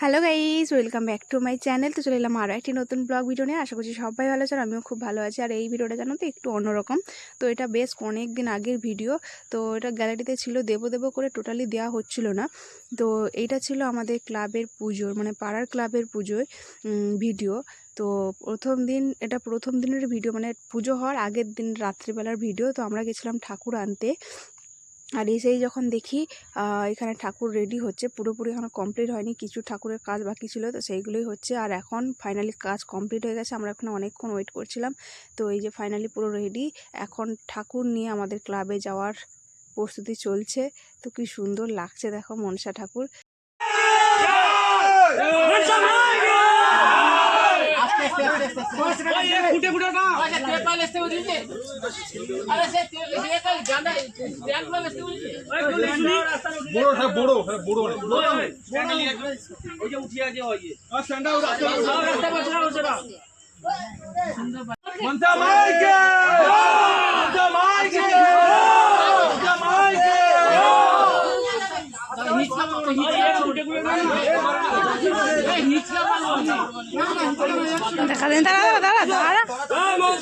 Hello guys welcome back to my channel তো চলে এলাম আরও একটি নতুন ব্লগ ভিডিও নিয়ে। আশা করছি সবাই ভালো আছেন, আমিও খুব ভালো আছি। আর এই ভিডিওটা জানো তো, একটু অন্যরকম। তো এটা বেশ অনেক দিন আগের ভিডিও তো এটা গ্যালারিতে ছিল, দেবো দেবো করে টোটালি দেওয়া হচ্ছিল না। তো এইটা ছিল আমাদের ক্লাবের পুজোর মানে পাড়ার ক্লাবের পুজোয় ভিডিও তো প্রথম দিন, এটা প্রথম দিনের ভিডিও মানে পুজো হওয়ার আগের দিন রাত্রিবেলার ভিডিও তো আমরা গেছিলাম ঠাকুর আনতে। আর এসেই যখন দেখি এখানে ঠাকুর রেডি হচ্ছে, পুরোপুরি এখনও কমপ্লিট হয়নি, কিছু ঠাকুরের কাজ বাকি ছিল, তো সেইগুলোই হচ্ছে, আর এখন ফাইনালি কাজ কমপ্লিট হয়ে গেছে, আমরা এখন অনেকক্ষণ ওয়েট করছিলাম, তো এই যে ফাইনালি পুরো রেডি এখন ঠাকুর নিয়ে আমাদের ক্লাবে যাওয়ার প্রস্তুতি চলছে, তো কি সুন্দর লাগছে, দেখো মনসা ঠাকুর। ফুটে ফুটে না আচ্ছা তেল পাল আরে সে তেল জানা তেল পাল আসতে বড় হ্যাঁ বড় হ্যাঁ বড় ওই যে উঠিয়া যে হয় আর স্ট্যান্ড আউট রাস্তা বসরা বসরা মনসা মাইকে মনসা মাইকে মনসা মাইকে নিচলা নিচলা মারো দেখা দেন দাঁড়া দাঁড়া দাঁড়া। দাঁড়া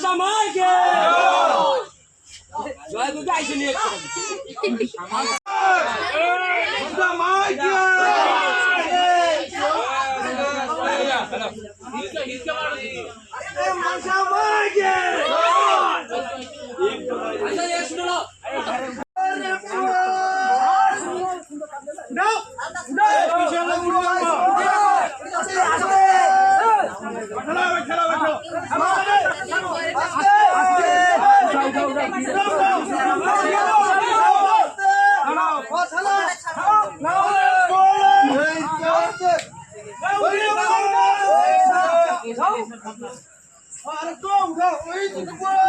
in the world.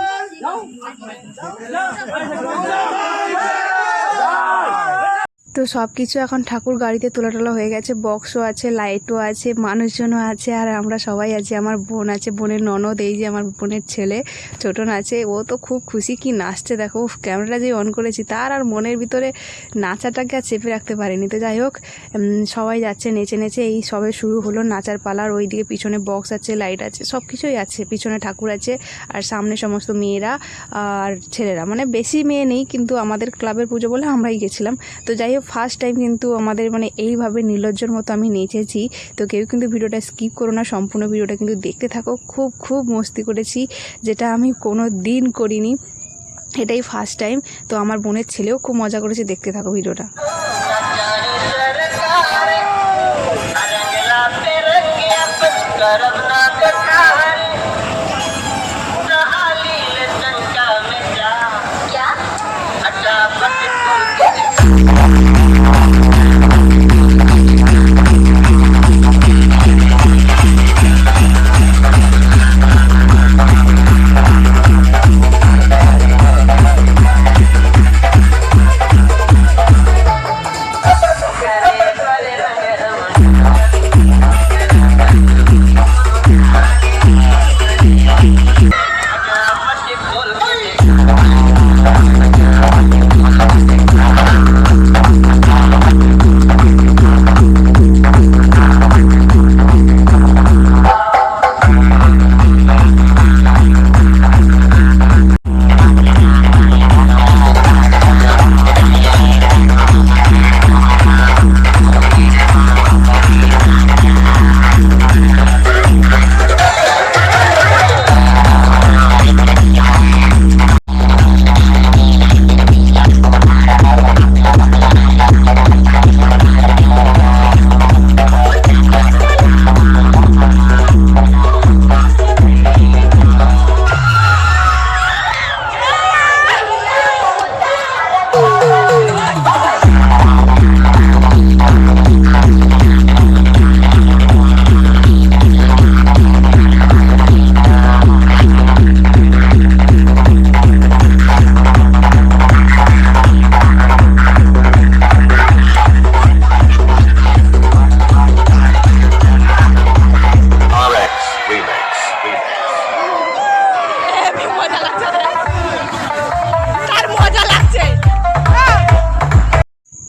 সব কিছু এখন ঠাকুর গাড়িতে তোলা টোলা হয়ে গেছে। বক্সও আছে লাইটও আছে, মানুষজনও আছে, আর আমরা সবাই আছি। আমার বোন আছে, বোনের ননদ, এই যে আমার বোনের ছেলে, ছোটন আছে। ও তো খুব খুশি, কি নাচছে দেখো। ক্যামেরাটা যে অন করেছি, তার আর মনের ভিতরে নাচাটাকে আর চেপে রাখতে পারিনি। তো যাই হোক সবাই যাচ্ছে, নেচে নেচে এই সবে শুরু হলো নাচার পালার। ওইদিকে পিছনে বক্স আছে লাইট আছে সব কিছুই আছে। পিছনে ঠাকুর আছে, আর সামনে সমস্ত মেয়েরা আর ছেলেরা। মানে বেশি মেয়ে নেই, কিন্তু আমাদের ক্লাবের পুজো বলে আমরাই গেছিলাম। তো যাই হোক ফার্স্ট টাইম কিন্তু আমাদের মানে এইভাবে নির্লজ্জর মতো আমি নেচেছি। তো কেউ কিন্তু ভিডিওটা স্কিপ করো না, সম্পূর্ণ ভিডিওটা কিন্তু দেখতে থাকো। খুব খুব মস্তি করেছি, যেটা আমি কোনো দিন করিনি। এটাই ফার্স্ট টাইম তো আমার বোনের ছেলেও খুব মজা করেছে, দেখতে থাকো ভিডিওটা।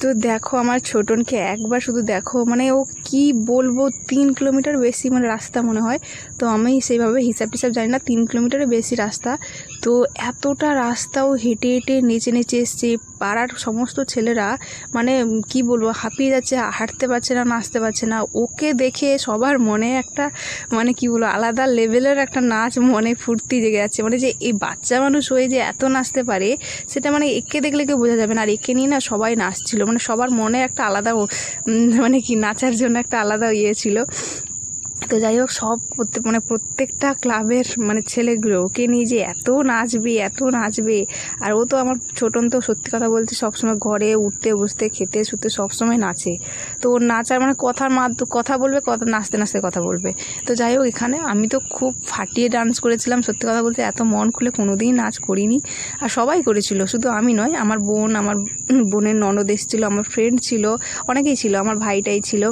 তো দেখো আমার ছোটনকে একবার শুধু দেখো মানে ও কি বলব, তিন কিলোমিটার বেশি মানে রাস্তা মনে হয়। তো আমি সেইভাবে হিসাব টিসাব জানি না, তিন কিলোমিটারের বেশি রাস্তা। তো এতটা রাস্তাও হেঁটে হেঁটে নেচে নেচে এসছে, পাড়ার সমস্ত ছেলেরা মানে কি বলব, হাঁপিয়ে যাচ্ছে, হাঁটতে পারছে না, নাচতে পারছে না। ওকে দেখে সবার মনে একটা মানে কি বলব, আলাদা লেভেলের একটা নাচ মনে ফুর্তি জেগে যাচ্ছে। মানে যে এই বাচ্চা মানুষ হয়ে যে এত নাচতে পারে, সেটা মানে একে দেখলে কেউ বোঝা যাবে না। আর একে নিয়ে না সবাই নাচছিল। মানে সবার মনে একটা আলাদা মানে কি নাচার জন্য একটা আলাদা ইয়ে ছিল। তো যাই হোক, সব মানে প্রত্যেকটা ক্লাবের মানে ছেলেগুলো, ওকে নিয়ে যে এত নাচবে এত নাচবে। আর ও তো আমার ছোটন তো সত্যি কথা বলতে সবসময় ঘরে উঠতে, বসতে, খেতে, শুতে সবসময় নাচে। তো ওর নাচার মানে কথার মাধ্যম কথা বলবে কথা নাচতে নাচতে কথা বলবে। তো যাই হোক, এখানে আমি তো খুব ফাটিয়ে ডান্স করেছিলাম। সত্যি কথা বলতে এত মন খুলে কোনোদিন নাচ করিনি। আর সবাই করেছিল, শুধু আমি নয়, আমার বোন, আমার বোনের ননদ এসেছিল, আমার ফ্রেন্ড ছিল, অনেকেই ছিল, আমার ভাইটাই ছিল।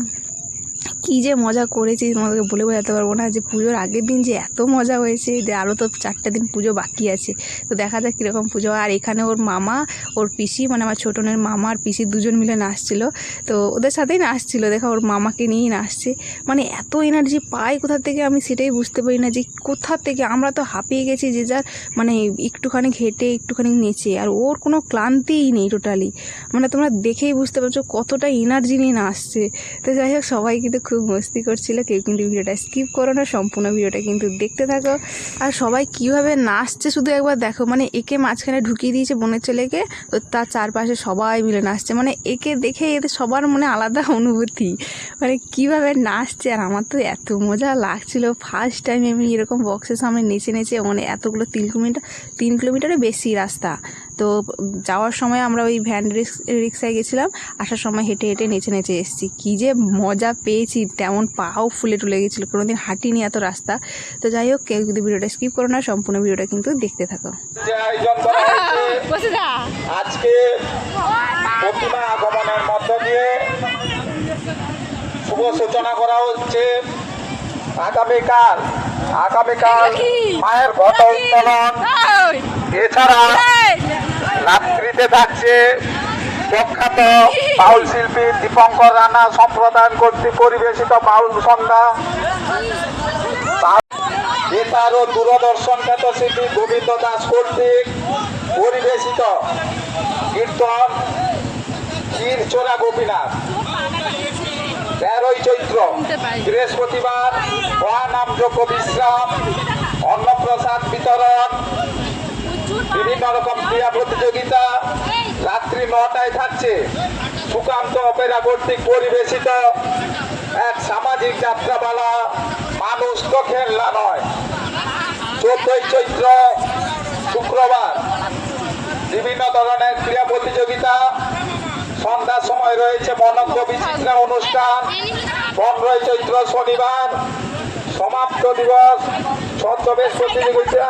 কী যে মজা করেছি, তোমাদেরকে বলে বোঝাতে পারব না যে পুজোর আগের দিন যে এত মজা হয়েছে, যে আরও তো চারটে দিন পুজো বাকি আছে। তো দেখা যাক কীরকম পুজো। আর এখানে ওর মামা, ওর পিসি মানে আমার ছোটনের মামা আর পিসি দুজন মিলে নাচছিল। তো ওদের সাথেই নাচছিল। দেখা, ওর মামাকে নিয়েই নাচছে। মানে এত এনার্জি পাই কোথা থেকে আমি সেটাই বুঝতে পারি না যে কোথা থেকে। আমরা তো হাঁপিয়ে গেছি যে যার মানে একটুখানি হেঁটে একটুখানি নেচে। আর ওর কোনো ক্লান্তিই নেই টোটালি মানে তোমরা দেখেই বুঝতে পারছ কতটা এনার্জি নিয়ে নাচছে। তো যাই হোক, সবাই কিন্তু খুব মস্তি করছিল, কেউ কিন্তু ভিডিওটা স্কিপ করো না, সম্পূর্ণ ভিডিওটা কিন্তু দেখতে থাকো। আর সবাই কীভাবে নাচছে শুধু একবার দেখো মানে একে মাঝখানে ঢুকিয়ে দিয়েছে বোনের ছেলেকে, তো তার চারপাশে সবাই মিলে নাচছে মানে একে দেখে এদের সবার মনে আলাদা অনুভূতি। মানে কীভাবে নাচছে, আর আমার তো এত মজা লাগছিল। ফার্স্ট টাইম আমি এরকম বক্সের সামনে নেচে নেচে মানে এতগুলো তিন কিলোমিটার, তিন কিলোমিটারের বেশি রাস্তা। তো যাওয়ার সময় আমরা ওই ভ্যান রিক্স রিক্সায় গেছিলাম আসার সময় হেঁটে হেঁটে নেচে নেচে এসেছি। কী যে মজা পেয়েছি তেমন পাও ফুলে টুলে গেছিল কোনোদিন হাঁটিনি এত রাস্তা। তো যাই হোক কেউ যদি ভিডিওটা স্কিপ করো না সম্পূর্ণ ভিডিওটা কিন্তু দেখতে থাকো। আজকে প্রতিমা আগমনের মধ্য দিয়ে শুভ সূচনা করা হচ্ছে। আগামীকাল আগামীকাল মায়ের ঘট উত্তোলন। এছাড়া রাত্রিতে থাকছে প্রখ্যাত বাউল শিল্পী দীপঙ্কর রানা সম্প্রদায় কর্তৃক পরিবেশিত বাউল সন্ধ্যা। এছাড়াও দূরদর্শন খ্যাত শিল্পী গোবিন্দ দাস কর্তৃক পরিবেশিত কীর্তন চোরা গোপীনাথ। তেরোই চৈত্র, বৃহস্পতিবার মহানামযোগ্য বিশ্রাম, অন্নপ্রসাদ বিতরণ বিভিন্ন রকম ক্রীড়া প্রতিযোগিতা রাত্রি নটায় থাকছে। সুকান্ত অপেরা কর্তৃক পরিবেশিত এক সামাজিক যাত্রাপালা মানুষ তো খেলনা নয়। চোদ্দই চৈত্র শুক্রবার। বিভিন্ন ধরনের ক্রীড়া প্রতিযোগিতা, সন্ধ্যার সময় রয়েছে মনজ্ঞ বিচিত্রা অনুষ্ঠান। পনেরোই চৈত্র শনিবার, সমাপ্ত দিবস, ছদ্মবেশ প্রতিযোগিতা।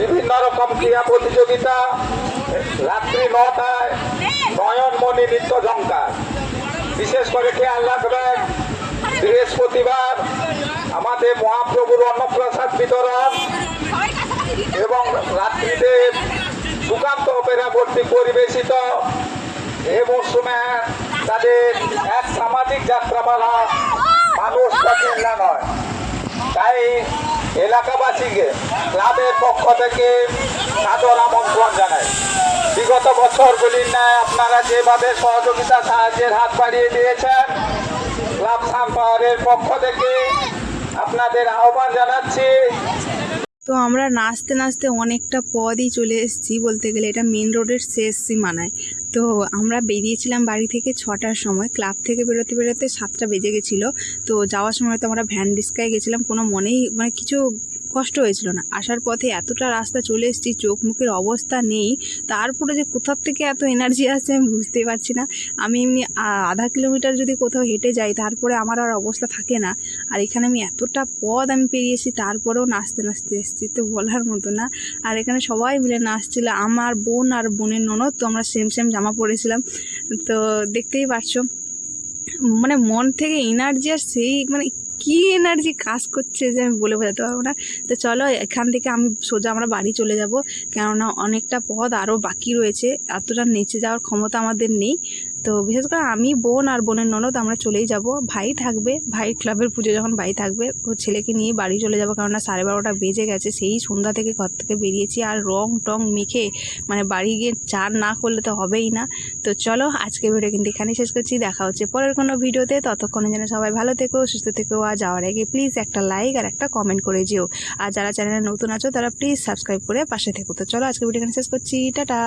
বিভিন্ন রকম ক্রীড়া প্রতিযোগিতা, রাত্রি নটায় নয়ন নয়নমণি নৃত্য ঝঙ্কার বিশেষ করে খেয়াল রাখবেন, বৃহস্পতিবার আমাদের মহাপ্রভুর অন্নপ্রসাদ বিতরণ এবং রাত্রিতে সুকান্ত অপেরা কর্তৃক পরিবেশিত এ মরশুমে তাদের এক সামাজিক যাত্রাপালা মানুষ নয়। তাই এলাকাবাসীকে ক্লাবের পক্ষ থেকে সাদর আমন্ত্রণ জানাই। বিগত বছরগুলির ন্যায় আপনারা যেভাবে সহযোগিতা সাহায্যের হাত বাড়িয়ে দিয়েছেন, ক্লাব সাম্পাওয়ারের পক্ষ থেকে আপনাদের আহ্বান জানাচ্ছি। তো আমরা নাচতে নাচতে অনেকটা পদই চলে এসেছি বলতে গেলে, এটা মেন রোডের শেষ সীমানায়। তো আমরা বেরিয়েছিলাম বাড়ি থেকে ছটার সময়। ক্লাব থেকে বেরোতে বেরোতে সাতটা বেজে গেছিল। তো যাওয়ার সময় তো আমরা ভ্যান ডিস্কায় গেছিলাম। কোনো মনেই মানে কিছু কষ্ট হয়েছিল না। আসার পথে এতটা রাস্তা চলে এসেছি, চোখ মুখের অবস্থা নেই, তারপরে যে কোথার থেকে এত এনার্জি আসছে আমি বুঝতেই পারছি না। আমি এমনি আধা কিলোমিটার যদি কোথাও হেঁটে যাই, তারপরে আমার আর অবস্থা থাকে না। আর এখানে আমি এতটা পথ আমি পেরিয়েছি তারপরেও নাচতে নাচতে এসেছি তো বলার মতো না। আর এখানে সবাই মিলে নাচছিল, আমার বোন আর বোনের ননদ, তো আমরা সেম সেম জামা পরেছিলাম। তো দেখতেই পারছ মানে মন থেকে এনার্জি আর সেই মানে কি এনার্জি কাজ করছে যে আমি বলে বোঝাতে পারব না। তো চলো, এখান থেকে আমি সোজা আমরা বাড়ি চলে যাব। কেননা অনেকটা পথ আরও বাকি রয়েছে। এতটা নিচে যাওয়ার ক্ষমতা আমাদের নেই। তো বিশেষ করে আমি, বোন আর বোনের ননদ আমরা চলেই যাব। ভাই থাকবে। ভাই ক্লাবের পুজো যখন ভাই থাকবে, ও ছেলেকে নিয়ে বাড়ি চলে যাব। কেননা সাড়ে বারোটা বেজে গেছে। সেই সন্ধ্যা থেকে ঘর থেকে বেরিয়েছি আর রং টং মেখে মানে বাড়ি গিয়ে চান না করলে তো হবেই না। তো চলো আজকে ভিডিও কিন্তু এখানেই শেষ করছি। দেখা হচ্ছে পরের কোনো ভিডিওতে ততক্ষণে যেন সবাই ভালো থেকো, সুস্থ থেকো, আর যাওয়ার আগে প্লিজ একটা লাইক আর একটা কমেন্ট করে যেও। আর যারা চ্যানেলে নতুন আছো, তারা প্লিজ সাবস্ক্রাইব করে পাশে থেকো। তো চলো আজকে ভিডিও শেষ করছি। টাটা!